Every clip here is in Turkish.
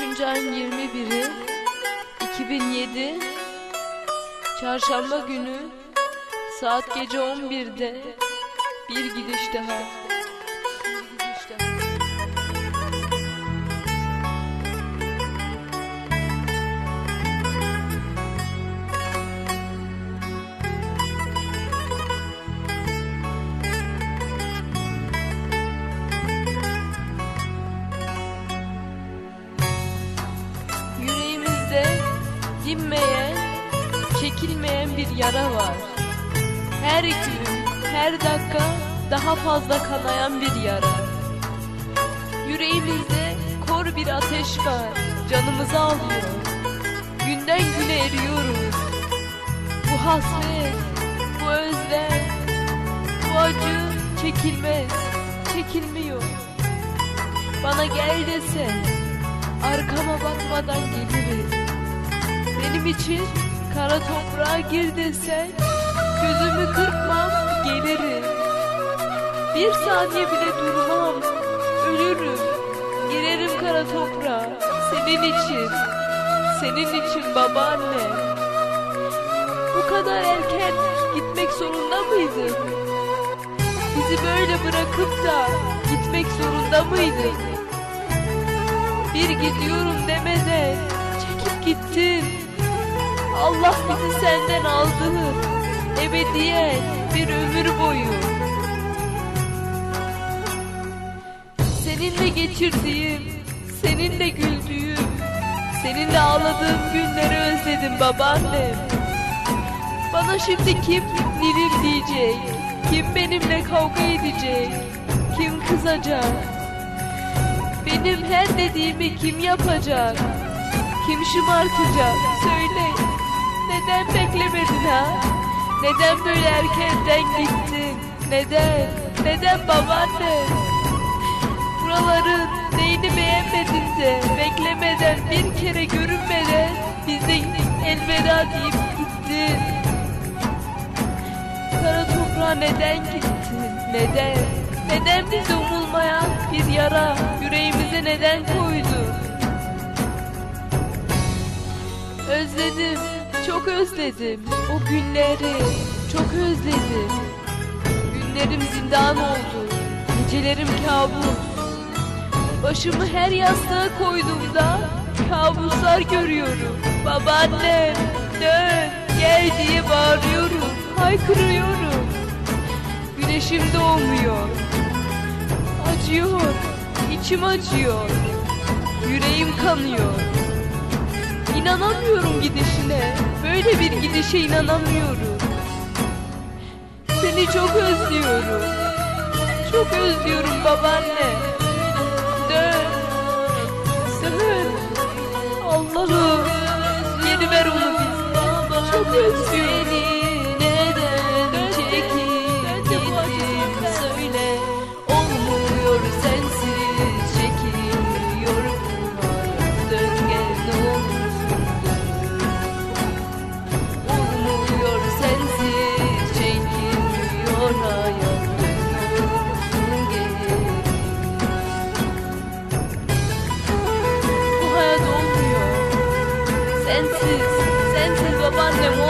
3. ayın 21'i 2007 Çarşamba günü saat gece 11'de bir gidiş daha. Dinmeyen, çekilmeyen bir yara var. Her gün, her dakika daha fazla kanayan bir yara. Yüreğimizde kor bir ateş var, canımızı alıyor. Günden güne eriyoruz. Bu hasret, bu özlem, bu acı çekilmez, çekilmiyor. Bana gel desen, arkama bakmadan gelirim. Benim için kara toprağa gir desen, gözümü kırpmam gelirim. Bir saniye bile durmam, ölürüm. Girerim kara toprağa, senin için, senin için babaanne. Bu kadar erken gitmek zorunda mıydın? Bizi böyle bırakıp da gitmek zorunda mıydın? Bir gidiyorum demeden çekip gittin. Allah bizi senden aldı. Ebediyen bir ömür boyu. Seninle geçirdiğim, seninle güldüğüm, seninle ağladığım günleri özledim babaannem. Bana şimdi kim Nil'im diyecek, kim benimle kavga edecek, kim kızacak? Benim her dediğimi kim yapacak? Kim şımartacak? Söyle. Neden beklemedin ha? Neden böyle erkenden gittin? Neden? Neden babaanne? Buraların neyini beğenmedin de beklemeden bir kere görünmeden bize elveda deyip gittin. Kara toprağa neden gittin? Neden? Neden bize umulmayan bir yara yüreğimize neden koydun? Özledim, çok özledim o günleri, çok özledim. Günlerim zindan oldu, gecelerim kabus. Başımı her yastığa koyduğumda kabuslar görüyorum. Babaannem, dön, gel diye bağırıyorum, haykırıyorum. Güneşim doğmuyor. Acıyor, içim acıyor. Yüreğim kanıyor. İnanamıyorum gidişine. Böyle bir gidişe inanamıyorum. Seni çok özlüyorum. Çok özlüyorum babaanne. Dön. Dön. Allah'ım. Geri ver onu bize. Çok özlüyorum.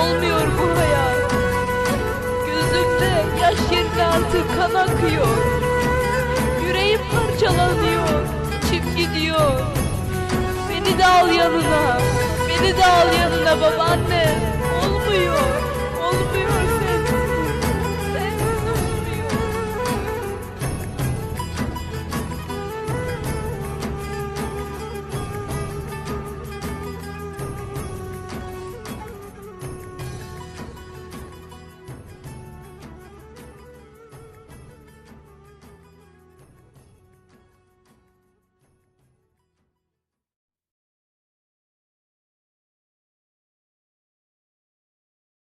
Olmuyor bu hayat. Gözümde yaş yerine artık kan akıyor. Yüreğim parçalanıyor, içim gidiyor. Beni de al yanına, beni de al yanına babaanne. Olmuyor,